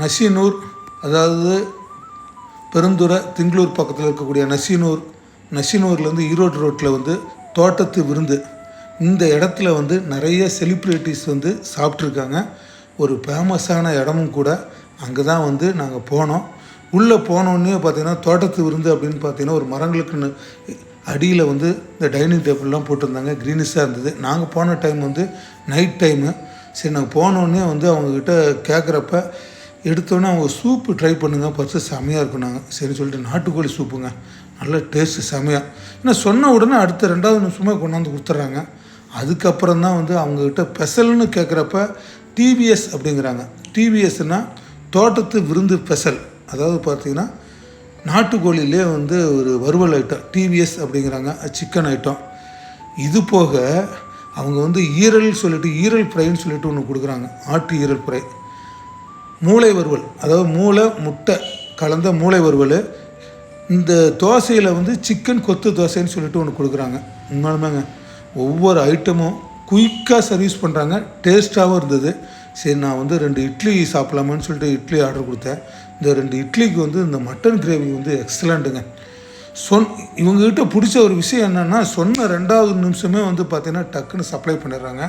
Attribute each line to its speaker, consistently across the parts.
Speaker 1: நசினூர் அதாவது பெருந்துறை திங்களூர் பக்கத்தில் இருக்கக்கூடிய நசினூர் நசினூர்லேருந்து ஈரோடு ரோட்டில் வந்து தோட்டத்து விருந்து. இந்த இடத்துல வந்து நிறைய செலிப்ரிட்டிஸ் வந்து சாப்பிட்ருக்காங்க ஒரு ஃபேமஸான இடமும் கூட அங்கே தான் வந்து நாங்கள் போனோம். உள்ளே போனோடனே பார்த்தீங்கன்னா தோட்டத்து விருந்து அப்படின்னு பார்த்தீங்கன்னா ஒரு மரங்களுக்குன்னு அடியில் வந்து இந்த டைனிங் டேபிள்லாம் போட்டிருந்தாங்க. க்ரீனிஷாக இருந்தது. நாங்கள் போன டைம் வந்து நைட் டைமு சரி நாங்கள் போனோடனே வந்து அவங்கக்கிட்ட கேட்குறப்ப எடுத்தோன்னே அவங்க சூப்பு ட்ரை பண்ணுங்க ஃபஸ்ட்டு செமையாக இருக்குனாங்க நாங்கள் சரி சொல்லிட்டு நாட்டுக்கோழி சூப்புங்க. நல்ல டேஸ்ட்டு செமையாக ஏன்னா சொன்ன உடனே அடுத்த ரெண்டாவது நிமிஷமாக கொண்டாந்து கொடுத்துட்றாங்க அதுக்கப்புறம் தான் வந்து அவங்கக்கிட்ட ஸ்பெஷல்னு கேட்குறப்ப டிவிஎஸ் அப்படிங்கிறாங்க. டிவிஎஸ்னால் தோட்டத்து விருந்து ஸ்பெஷல் அதாவது பார்த்திங்கன்னா நாட்டுக்கோழிலே வந்து ஒரு வறுவல் ஐட்டம் டிவிஎஸ் அப்படிங்கிறாங்க. சிக்கன் ஐட்டம் இது போக அவங்க வந்து ஈரல் சொல்லிட்டு ஈரல் ஃப்ரைன்னு சொல்லிட்டு ஒன்று கொடுக்குறாங்க. ஆட்டு ஈரல் ஃப்ரை மூளை வறுவல் அதாவது மூளை முட்டை கலந்த மூளை வறுவல். இந்த தோசையில் வந்து சிக்கன் கொத்து தோசைன்னு சொல்லிட்டு ஒன்று கொடுக்குறாங்க. உண்மையாலுமேங்க ஒவ்வொரு ஐட்டமும் குயிக்காக சர்வீஸ் பண்ணுறாங்க டேஸ்ட்டாகவும் இருந்தது. சரி நான் வந்து ரெண்டு இட்லி சாப்பிட்லாமான்னு சொல்லிட்டு இட்லி ஆர்டர் கொடுத்தேன். இந்த ரெண்டு இட்லிக்கு வந்து இந்த மட்டன் கிரேவி வந்து எக்ஸலண்ட்டுங்க சொன் இவங்ககிட்ட பிடிச்ச ஒரு விஷயம் என்னென்னா சொன்ன ரெண்டாவது நிமிஷமே வந்து பார்த்திங்கன்னா டக்குன்னு சப்ளை பண்ணிடுறாங்க.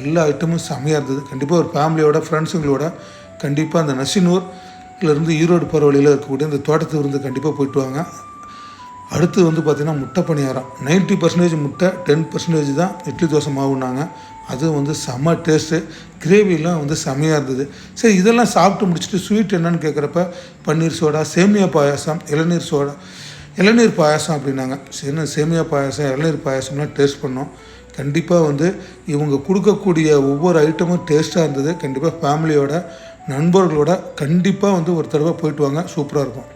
Speaker 1: எல்லா ஐட்டமும் செம்மையாக இருந்தது. கண்டிப்பாக ஒரு ஃபேமிலியோட ஃப்ரெண்ட்ஸுங்களோட கண்டிப்பாக அந்த நசினூர்லேருந்து ஈரோடு போகிற வழியில் இருக்கக்கூடிய அந்த தோட்டத்து விருந்து கண்டிப்பாக போயிட்டு வாங்க. அடுத்து வந்து பார்த்திங்கன்னா முட்டை பணியாரம். நைன்ட்டி பர்சன்டேஜ் முட்டை டென் பர்சன்டேஜ் தான் இட்லி தோசை மாவுனாங்க அதுவும் வந்து செம்ம டேஸ்ட்டு கிரேவிலாம் வந்து செம்மையாக இருந்தது. சரி இதெல்லாம் சாப்பிட்டு முடிச்சுட்டு ஸ்வீட் என்னன்னு கேட்குறப்ப பன்னீர் சோடா சேமியா பாயாசம் இளநீர் சோடா இளநீர் பாயாசம் அப்படின்னாங்க. சரி சேமியா பாயாசம் இளநீர் பாயாசம்லாம் டேஸ்ட் பண்ணோம். கண்டிப்பாக வந்து இவங்க கொடுக்கக்கூடிய ஒவ்வொரு ஐட்டமும் டேஸ்ட்டாக இருந்தது. கண்டிப்பாக ஃபேமிலியோட நண்பர்களோட கண்டிப்பாக வந்து ஒரு தடவை போயிட்டு வாங்க. சூப்பராக இருக்கும்.